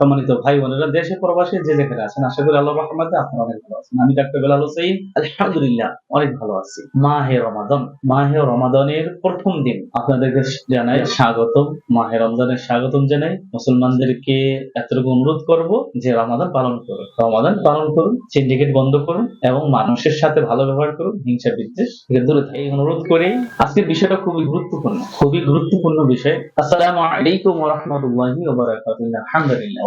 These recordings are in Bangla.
সম্মানিত ভাই বোনেরা, দেশে প্রবাসে যে যেখানে আছেন, আশা করি আল্লাহর রহমতে আপনারা অনেক ভালো আছেন। আমি ডাক্তার বেলাল হোসেন আলহামদুলিল্লাহ অনেক ভালো আছি। মাহে রমাদান, মাহে রমাদানের প্রথম দিন আপনাদেরকে জানাই স্বাগতম, মাহে রমজানের স্বাগতম জানাই। মুসলমানদেরকে এতটুকু অনুরোধ করব যে রমাদান পালন করুন। রমাদান পালন করুন সিন্ডিকেট বন্ধ করুন এবং মানুষের সাথে ভালো ব্যবহার করুন, হিংসা বিদ্বেষ থেকে দূরে থাকে এই অনুরোধ করে আজকের বিষয়টা খুবই গুরুত্বপূর্ণ খুবই গুরুত্বপূর্ণ বিষয়। আসসালামু আলাইকুম ওয়া রাহমাতুল্লাহি ওয়া বারাকাতুহু, আলহামদুলিল্লাহ।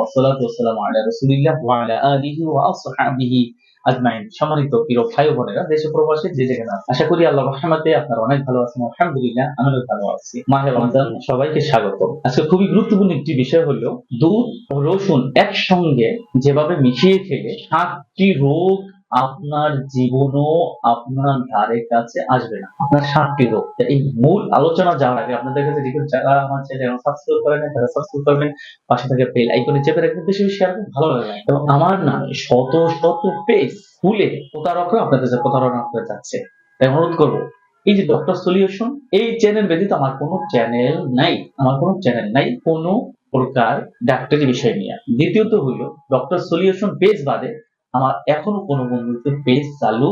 সম্মানিত প্রিয় ভাই বোনেরা, দেশে প্রবাসে যে আশা করি আল্লাহ রহমাতে আপনারা অনেক ভালো আছেন। আলহামদুলিল্লাহ, আমিও ভালো আছি। মাহে রমজান, সবাইকে স্বাগত। আজকে খুবই গুরুত্বপূর্ণ একটি বিষয় হলো দুধ রসুন একসঙ্গে যেভাবে মিশিয়ে খেলে, সাতটি রোগ আপনার জীবনও আপনার ধারে কাছে আসবে না, আপনার সাতটি রোগ। এই মূল আলোচনা যাওয়ার আগে আপনাদের কাছে রিকোয়েস্ট যারা আমার চ্যানেল সাবস্ক্রাইব করেন না তারা সাবস্ক্রাইব করবেন পাশে থেকে বেল আইকনে চেপে রাখবেন, বেশি বেশি শেয়ার ভালো লাগে এবং আমার নামে শত শত পেজ খুলে প্রতারকরা আপনাদের কাছে প্রতারণা করে যাচ্ছে। তাই অনুরোধ করব, এই যে ডক্টর সলিউশন এই চ্যানেল ব্যতীত আমার কোনো চ্যানেল নাই, আমার কোনো চ্যানেল নাই, কোনো প্রকার ডাক্তারি বিষয় নিয়ে। দ্বিতীয়ত হলো ডক্টর সলিউশন পেজ বাদে আমার এখনও কোনো বন্ধুত্ব পেজ চালু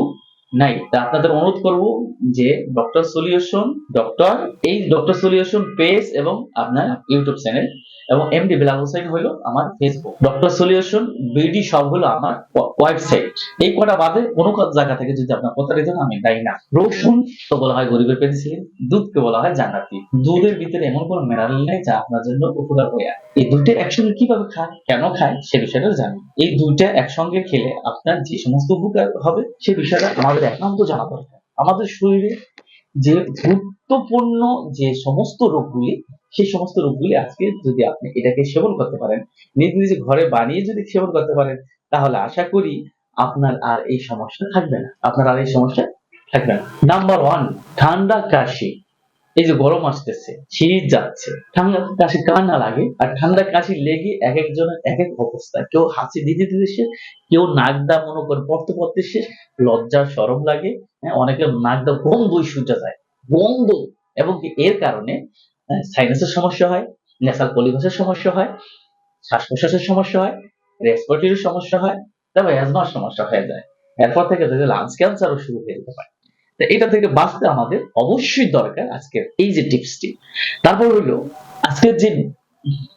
নাই। তা আপনাদের অনুরোধ করব যে ডক্টর সলিউশন ডক্টর এই ডক্টর সলিউশন পেজ এবং আপনার ইউটিউব চ্যানেল এবং এমডি বিলাল হোসেন হলো আমার ফেসবুক ডক্টর সলিউশন বিডি সব হলো আমার ওয়েবসাইট এই কটা বাদে কোনো জায়গা থেকে যদি আপনার প্রতারিত আমি দায়ী না। রসুন তো বলা হয় গরিবের পেন্সিলিন দুধকে বলা হয় জান্নাতি। দুধের ভিতরে এমন কোনো মিনারেল নেই যা আপনার জন্য উপকার হয়ে এই দুইটা একসঙ্গে কীভাবে খায়, কেন খায়, সে বিষয়টা জানি। এই দুইটা একসঙ্গে খেলে আপনার যে সমস্ত উপকার হবে, সে বিষয়টা আমাদের একান্ত জানা দরকার। আমাদের শরীরে যে গুরুত্বপূর্ণ যে সমস্ত রোগগুলি, সেই সমস্ত রোগগুলি আজকে যদি আপনি এটাকে সেবন করতে পারেন, নিজ নিজ ঘরে বানিয়ে যদি সেবন করতে পারেন, তাহলে আশা করি আপনার আর এই সমস্যা থাকবে না। আপনার আর এই সমস্যা থাকবে না। নাম্বার ওয়ান ঠান্ডা কাশি। এই যে গরম আসতেছে শীত যাচ্ছে ঠান্ডা কাশি কার না লাগে আর ঠান্ডা কাশি লেগে এক একজনের এক এক অবস্থা। কেউ হাসি দিতে দিতে শেষ কেউ নাক দা মনে করে পড়তে পড়তে শেষ লজ্জার সরম লাগে। হ্যাঁ, অনেকের নাক দা বন্ধই সুজা যায়। বন্ধ এবং এর কারণে সাইনাসের সমস্যা হয় নেসাল পলিভাসের সমস্যা হয় শ্বাস প্রশ্বাসের সমস্যা হয় রেসপিরেটরির সমস্যা হয় তারপর অ্যাজমার সমস্যা হয়ে যায়। এরপর থেকে যদি লাঞ্চ ক্যান্সারও শুরু হয়ে যেতে পারে। তো এটা থেকে বাঁচতে আমাদের অবশ্যই দরকার আজকের এই যে টিপসটি। তারপর হলো, আজকের যে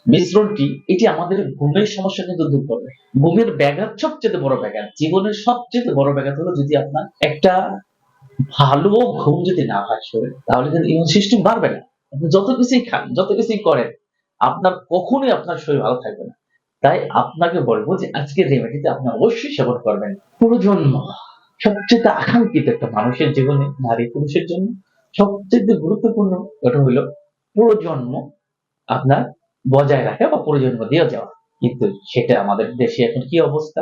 মিশ্রণটি, এটি আমাদের ঘুমের সমস্যা কিন্তু দূর করবে। ঘুমের ব্যাঘাত সবচেয়ে বড় ব্যাঘাত, জীবনের সবচেয়ে বড় ব্যাঘাত হলো যদি আপনার একটা ভালো ঘুম যদি না হয় শরীরে, তাহলে কিন্তু ইমিউন সিস্টেম বাড়বে না। আপনি যত কিছুই খান, যত কিছুই করেন, আপনার কখনোই আপনার শরীর ভালো থাকবে না। তাই আপনাকে বলব যে আজকের রেমেডিতে আপনি অবশ্যই সেবন করবেন। প্রজন্ম সবচেয়ে আকাঙ্ক্ষিত একটা মানুষের জীবনে, নারী পুরুষের জন্য সবচেয়ে গুরুত্বপূর্ণ ওটা হলো প্রজন্ম আপনার বজায় রাখা বা প্রজন্ম দিয়ে যাওয়া। কিন্তু সেটা আমাদের দেশে এখন কি অবস্থা?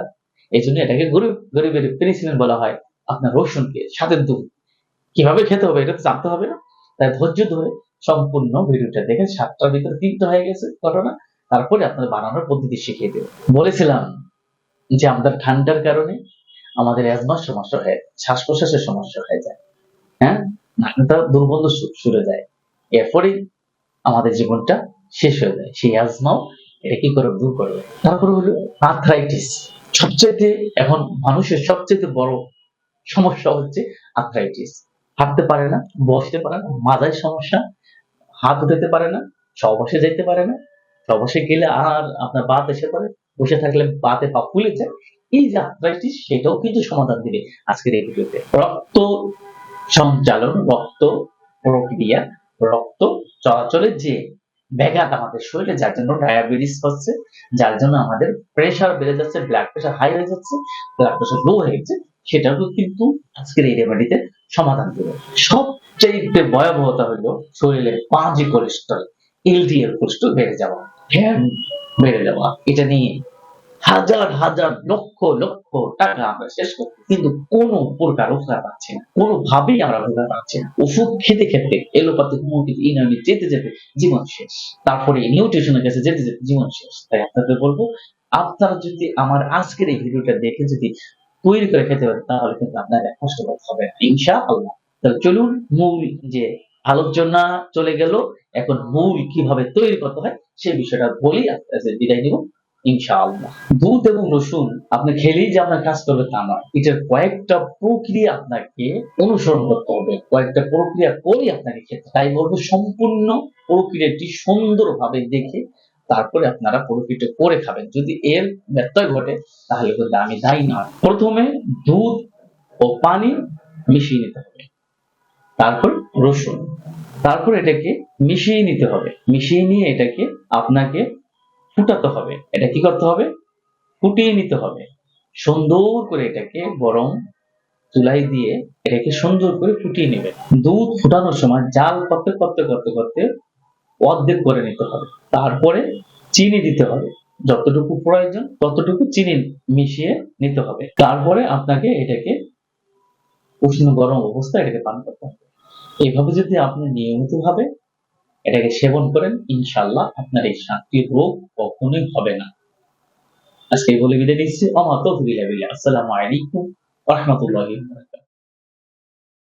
এই জন্য এটাকে গরিব গরিবের পেনিসিলিন বলা হয়। আপনার রসুনকে সাথে দুধ। কীভাবে খেতে হবে এটা তো জানতে হবে না। তাই ধৈর্য ধরে সম্পূর্ণ ভিডিওটা দেখে সাতটার ভিতরে তিনটা হয়ে গেছে ঘটনা। তারপরে আপনার বানানোর পদ্ধতি শিখিয়ে দেবে। বলেছিলাম যে আমাদের ঠান্ডার কারণে আমাদের অ্যাজমার সমস্যা হয়ে শ্বাস প্রশ্বাসের সমস্যা হয়ে যায়। হ্যাঁ? নাকটা দুর্গন্ধ সুরে যায়। এরপরে আমাদের জীবনটা শেষ হয়ে যায়। সেই অ্যাজমাও এটা কি করে দূর করবে? তারপরে হলো আর্থ্রাইটিস সবচেয়ে এখন মানুষের সবচেয়ে বড় সমস্যা হচ্ছে আর্থ্রাইটিস হাঁটতে পারে না, বসতে পারে না, মাথায় সমস্যা, হাত উঠাতে পারে না সবসে যেতে পারে না। সবসে গেলে আর আপনার বাত এসে পড়ে বসে থাকলে বাতে পা ফুলে যায়। এই যে আর্থ্রাইটিস সেটাও কিন্তু সমাধান দিবে আজকের এই ভিডিওতে। রক্ত সঞ্চালন, রক্ত প্রক্রিয়া, রক্ত চলাচলের যে ব্যাঘাত আমাদের শরীরে, যার জন্য ডায়াবেটিস হচ্ছে, যার জন্য আমাদের প্রেশার বেড়ে যাচ্ছে ব্লাড প্রেশার হাই হয়ে যাচ্ছে ব্লাড প্রেশার লো হয়ে যাচ্ছে সেটাও কিন্তু আজকের এই রেমেডিতে সমাধান দেবে। সবচেয়ে ভয়াবহতা হলো শরীরে পাঁচ কোলেস্ট্রল এলডিএল কোলেস্ট্রল বেড়ে যাওয়া ফ্যান বেড়ে যাওয়া। এটা নিয়ে হাজার হাজার, লক্ষ লক্ষ টাকা আমরা শেষ করছি কিন্তু কোনো প্রকার উপকার পাচ্ছি না। কোনোভাবেই আমরা উপকার পাচ্ছি না। ওষুধ খেতে খেতে এলোপাতি হোমিওপ্যাথি ইউনানি যেতে যেতে জীবন শেষ। তারপরে নিউট্রিশনের কাছে যেতে যেতে জীবন শেষ। তাই আপনাদের বলব, আপনারা যদি আমার আজকের এই ভিডিওটা দেখে যদি তৈরি করে খেতে পারেন, তাহলে কিন্তু আপনার কষ্ট করতে হবে ইনশা আল্লাহ তাহলে চলুন, মূল যে আলোচনা চলে গেল। এখন মূল কীভাবে তৈরি করতে হয় সেই বিষয়টা বলি বিদায় নিব। ইনশাআল্লাহ। দুধ এবং রসুন আপনি খেলেই যে আপনার কাজ করবে তা নয়। এটার কয়েকটা প্রক্রিয়া আপনাকে অনুসরণ করতে হবে। কয়েকটা প্রক্রিয়া করে আপনাকে খেতে তাই বলব সম্পূর্ণ প্রক্রিয়াটি সুন্দরভাবে দেখে তারপরে আপনারা প্রক্রিয়াটা করে খাবেন। যদি এর ব্যত্যয় ঘটে, তাহলে কিন্তু আমি দায়ী নয়। প্রথমে দুধ ও পানি মিশিয়ে নিতে হবে। তারপর রসুন। তারপর এটাকে মিশিয়ে নিতে হবে। মিশিয়ে নিয়ে এটাকে আপনাকে ফুটাতে হবে। এটা কি করতে হবে? ফুটিয়ে নিতে হবে। সুন্দর করে এটাকে গরম চুলাই দিয়ে এটাকে সুন্দর করে ফুটিয়ে নেবে দুধ ফুটানোর সময় জাল করতে করতে করতে করতে অর্ধেক করে নিতে হবে। তারপরে চিনি দিতে হবে। যতটুকু প্রয়োজন ততটুকু চিনি মিশিয়ে নিতে হবে। তারপরে আপনাকে এটাকে উষ্ণ গরম অবস্থায় এটাকে পান করতে হবে। এইভাবে যদি আপনি নিয়মিত ভাবে এটাকে সেবন করেন ইনশাল্লাহ আপনার এই সাতটি রোগ কখনোই হবে না। আজকে বলে বিদায় নিচ্ছি। আমার তো আসসালামু আলাইকুম রহমতুল্লাহ